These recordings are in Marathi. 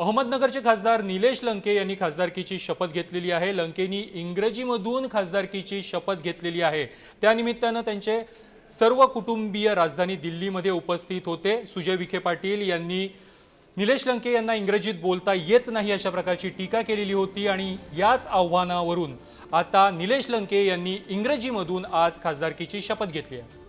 अहमदनगरचे खासदार निलेश लंके यांनी खासदारकीची शपथ घेतलेली आहे. लंकेनी इंग्रजीमधून खासदारकीची शपथ घेतलेली आहे. त्यानिमित्तानं त्यांचे सर्व कुटुंबीय राजधानी दिल्लीमध्ये उपस्थित होते. सुजय विखे पाटील यांनी निलेश लंके यांना इंग्रजीत बोलता येत नाही अशा प्रकारची टीका केलेली होती आणि याच आव्हानावरून आता निलेश लंके यांनी इंग्रजीमधून आज खासदारकीची शपथ घेतली आहे.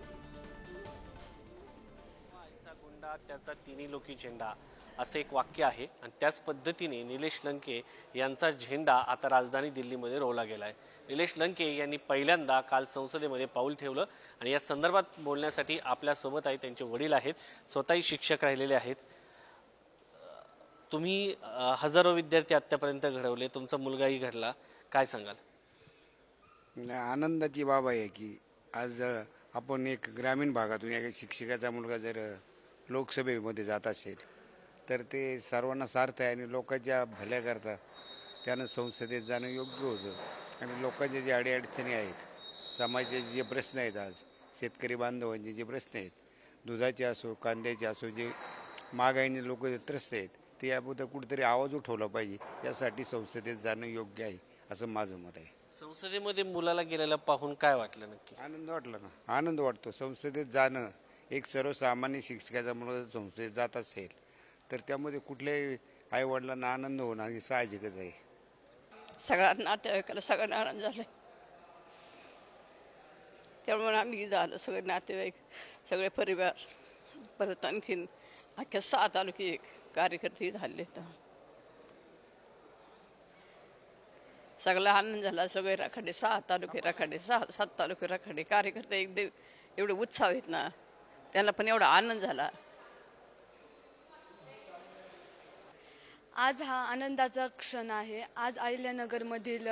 आईचा त्याचा तिन्ही लोकी झेंडा असं एक वाक्य आहे. आणि त्याच पद्धतीने निलेश लंके यांचा झेंडा आता राजधानी दिल्लीमध्ये रोवला गेला आहे. निलेश लंके यांनी पहिल्यांदा काल संसदेमध्ये पाऊल ठेवलं आणि या संदर्भात बोलण्यासाठी आपल्यासोबत आहे त्यांचे वडील आहेत स्वतःही शिक्षक राहिलेले आहेत. तुम्ही हजारो विद्यार्थी आत्तापर्यंत घडवले तुमचा मुलगाही घडला. काय सांगाल? आनंदाची बाब आहे की आज आपण एक ग्रामीण भागातून एका शिक्षकाचा मुलगा जर लोकसभेमध्ये जात असेल तर ते सर्वांना सार्थ आहे आणि लोकांच्या भल्याकरता त्यानं संसदेत जाणं योग्य होतं. आणि लोकांच्या जे अडीअडचणी आहेत समाजाचे जे प्रश्न आहेत आज शेतकरी बांधवांचे जे प्रश्न आहेत दुधाचे असो कांद्याचे असो जे महागाईने लोक त्रस्त आहेत ते याबद्दल कुठेतरी आवाज उठवला पाहिजे यासाठी संसदेत जाणं योग्य आहे असं माझं मत आहे. संसदेमध्ये मुलाला गेलेलं पाहून काय वाटलं नक्की? आनंद वाटला ना? आनंद वाटतो. संसदेत जाणं एक सर्वसामान्य शिक्षकाचा मुलगा संस्थेत जात असेल तर त्यामध्ये कुठल्याही आई वडिलांना आनंद होणं हे साहजिकच आहे. सगळ्या नातेवाईकाला सगळ्यांना आनंद झाला त्यामुळे आम्ही झालं सगळे नातेवाईक सगळे परिवार. परत आणखीन अख्ख्या सहा तालुके कार्यकर्ते झाले तर. सगळा आनंद झाला सगळे राखाडे सहा तालुके राखाडे सहा सात तालुके राखाडे कार्यकर्ते एकदम एवढे उत्साह आहेत ना. त्यांना पण एवढा आनंद झाला. आज हा आनंदाचा क्षण आहे. आज अहिल्यानगरमधील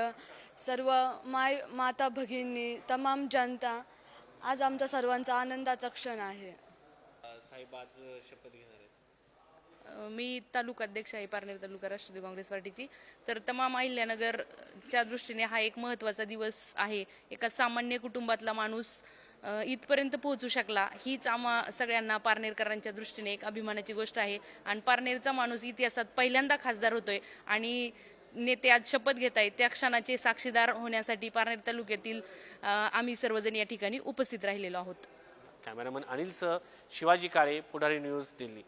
सर्व माय माता भगिनी तमाम जनता आज आमचा सर्वांचा आनंदाचा क्षण आहे. साहेब आज शपथ घेणार आहेत. मी तालुका अध्यक्ष आहे पारनेर तालुका राष्ट्रवादी काँग्रेस पार्टीची. तर तमाम अहिल्यानगरच्या दृष्टीने हा एक महत्त्वाचा दिवस आहे. एका सामान्य कुटुंबातला माणूस इथपर्यंत पोहोचू शकला. हीच आम्हा सगळ्यांना पारनेरकरांच्या दृष्टीने एक अभिमानाची गोष्ट आहे. आणि पारनेरचा माणूस इतिहासात पहिल्यांदा खासदार होतोय. आणि नेते आज शपथ घेत आहेत. त्या क्षणाचे साक्षीदार होण्यासाठी पारनेर तालुक्यातील आम्ही सर्वजण या ठिकाणी उपस्थित राहिलेलो आहोत. कॅमेरामन अनिलसह शिवाजी काळे पुढारी न्यूज दिल्ली.